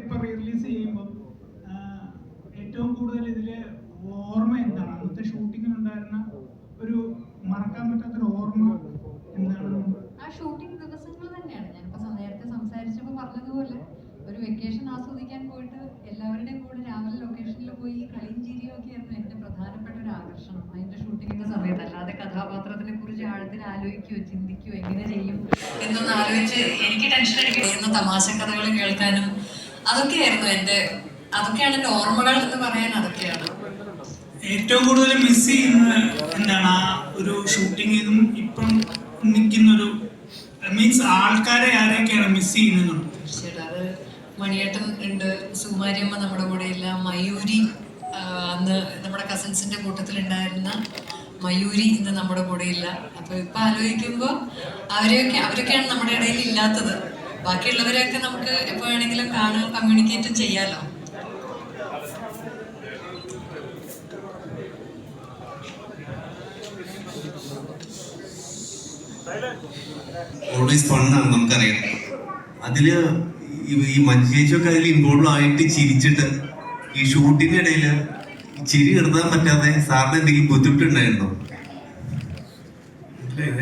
ഇപ്പൊ റിലീസ് ചെയ്യുമ്പോൾ ഏറ്റവും കൂടുതൽ ഇതിൽ ഓർമ്മ എന്താണ്? അന്നത്തെ ഷൂട്ടിങ്ങിനുണ്ടായിരുന്ന ഒരു മറക്കാൻ പറ്റാത്തൊരു ഓർമ്മ എന്താണ്? ആ ഷൂട്ടിംഗ് ദിവസങ്ങൾ തന്നെയാണ്. ഞാനിപ്പോ നേരത്തെ സംസാരിച്ചപ്പോൾ പറഞ്ഞതുപോലെ ഒരു വെക്കേഷൻ ആസ്വദിക്കാൻ പോയിട്ട് എല്ലാവരുടെയും കൂടെ രാവിലെ ലൊക്കേഷനിൽ പോയി കളിയും ചിരിയും ഒക്കെ ആയിരുന്നു എന്റെ പ്രധാനപ്പെട്ട ഒരു ആകർഷണം. അതിന്റെ ഷൂട്ടിങ്ങിന്റെ സമയത്ത് അല്ലാതെ കഥാപാത്രത്തിനെ കുറിച്ച് ആഴത്തിൽ ആലോചിക്കുകയോ ചിന്തിക്കുകയോ എങ്ങനെ ചെയ്യും എന്നൊന്ന് ആലോചിച്ച് എനിക്ക് ടെൻഷൻ അടിക്കുന്ന തമാശ കഥകൾ കേൾക്കാനും അതൊക്കെയായിരുന്നു എന്റെ അതൊക്കെയാണ് എന്റെ ഓർമ്മകൾ എന്ന് പറയാൻ അതൊക്കെയാണ്. ഏറ്റവും കൂടുതൽ മിസ് ചെയ്യുന്ന എന്താണ്? ആ ഒരു ഷൂട്ടിംഗ് ഇതും ഇപ്പം നിൽക്കുന്നൊരു മീൻസ് ആൾക്കാരെ ആരെയൊക്കെയാണ് മിസ് ചെയ്യുന്നുണ്ട് തീർച്ചയായിട്ടും. അത് മണിയേട്ടൻ ഉണ്ട് സുമാരിയമ്മ നമ്മുടെ കൂടെ ഇല്ല മയൂരി അന്ന് നമ്മുടെ കസിൻസിന്റെ കൂട്ടത്തിൽ ഉണ്ടായിരുന്ന മയൂരി ഇന്ന് നമ്മുടെ കൂടെ ഇല്ല അപ്പൊ ഇപ്പൊ ആലോചിക്കുമ്പോൾ അവരെയൊക്കെ അവരൊക്കെയാണ് നമ്മുടെ ഇടയിൽ ഇല്ലാത്തത്. ബാക്കിയുള്ളവരെയൊക്കെ നമുക്ക് എപ്പോ വേണമെങ്കിലും കാണാൻ കമ്മ്യൂണിക്കേറ്റ് ചെയ്യാലോ. ഓൾവേസ് ഫണ്ണാണ് നമുക്കറിയാം. അതിൽ ഈ- മഞ്ചേച്ചൊക്കെ അതിൽ ഇൻവോൾവ് ആയിട്ട് ചിരിച്ചിട്ട് ഈ ഷൂട്ടിന്റെ ഇടയിൽ ചിരി നിർത്താൻ പറ്റാതെ സാറിന് എന്തെങ്കിലും ബുദ്ധിമുട്ടുണ്ടായിരുന്നോ?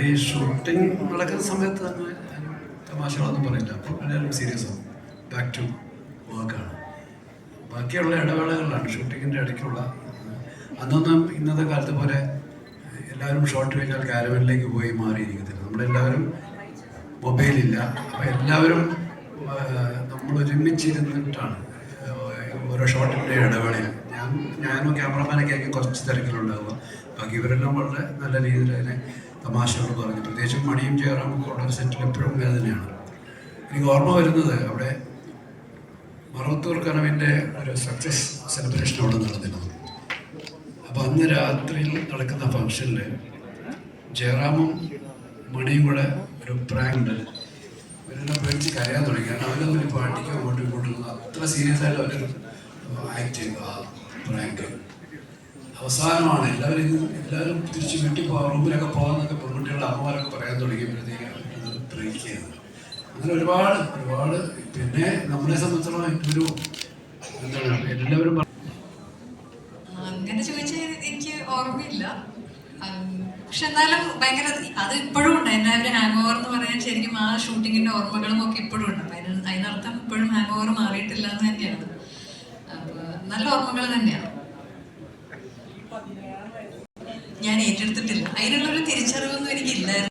ഈ ഷൂട്ടിംഗ് നടക്കുന്ന സമയത്ത് തന്നെ. തമാശകളൊന്നും പറയില്ല. അപ്പോൾ എല്ലാവരും സീരിയസ് ആവും. ബാക്ക് ടു വർക്കാണ് ബാക്കിയുള്ള ഇടവേളകളിലാണ് ഷൂട്ടിങ്ങിന്റെ ഇടയ്ക്കുള്ള അന്നൊന്നും ഇന്നത്തെ കാലത്ത് പോലെ എല്ലാവരും ഷോർട്ട് കഴിഞ്ഞാൽ കാരവനിലേക്ക് പോയി മാറിയിരിക്കത്തില്ല. നമ്മളെല്ലാവരും മൊബൈലില്ല. അപ്പോൾ എല്ലാവരും നമ്മൾ ഒരുമിച്ചിരുന്നിട്ടാണ് ഓരോ ഷോട്ടിന്റെ ഇടവേളയിൽ. ഞാൻ ഞാനും ക്യാമറമാനൊക്കെ ആയിരിക്കും കുറച്ച് തിരക്കിലുണ്ടാവുക. ബാക്കി ഇവരെല്ലാം വളരെ നല്ല രീതിയിൽ അതിനെ തമാശകൾ പറഞ്ഞു പ്രത്യേകിച്ചും മണിയും ജയറാമും കോർണർ സെറ്റിൽ എപ്പോഴും അങ്ങനെ തന്നെയാണ്. എനിക്ക് ഓർമ്മ വരുന്നത് അവിടെ മറവത്തൂർ കനവിന്റെ ഒരു സക്സസ് സെലിബ്രേഷൻ അവിടെ നടന്നിരുന്നു. അപ്പോൾ അന്ന് രാത്രിയിൽ നടക്കുന്ന ഫംഗ്ഷനിൽ ജയറാമും മണിയും കൂടെ ഒരു പ്രാങ്ക് ഇവരെല്ലാം പേടിച്ച് കരയാൻ തുടങ്ങി. കാരണം അവരൊന്നും പാട്ടിക്കോ അങ്ങോട്ടും ഇങ്ങോട്ടും അത്ര സീരിയസ് ആയിട്ട് അവരൊരു ആക്ട് ചെയ്തു ആ പ്രാങ്ക് അവസാനമാണ്. എല്ലാവരും എല്ലാവരും തിരിച്ച് വീട്ടിൽ പോകാൻ റൂമിലൊക്കെ പോകാന്നൊക്കെ പെൺകുട്ടികളുടെ അമ്മമാരൊക്കെ പറയാൻ തുടങ്ങിയപ്പോഴത്തേക്കാണ് അത് ബ്രേക്ക് അങ്ങനെ ഒരുപാട് ഒരുപാട് പിന്നെ നമ്മളെ സംബന്ധിച്ചിടത്തോളം ഒരു എന്താണ് എല്ലാവരും അങ്ങനെ ചോദിച്ചാൽ എനിക്ക് ഓർമ്മയില്ല. പക്ഷെ എന്നാലും ഭയങ്കര അത് ഇപ്പോഴും ഉണ്ട്. എന്റെ ഹാങ് ഓവർ എന്ന് പറയാൻ ശരിക്കും ആ ഷൂട്ടിങ്ങിന്റെ ഓർമ്മകളും ഒക്കെ ഇപ്പോഴും ഉണ്ട്. അപ്പൊ അതിന് അതിനർത്ഥം ഇപ്പോഴും ഹാങ് ഓവർ മാറിയിട്ടില്ല എന്ന് തന്നെയാണ്. നല്ല ഓർമ്മകൾ തന്നെയാണ്. ഞാൻ ഏറ്റെടുത്തിട്ടില്ല. അതിനുള്ളൊരു തിരിച്ചറിവൊന്നും എനിക്കില്ലായിരുന്നു.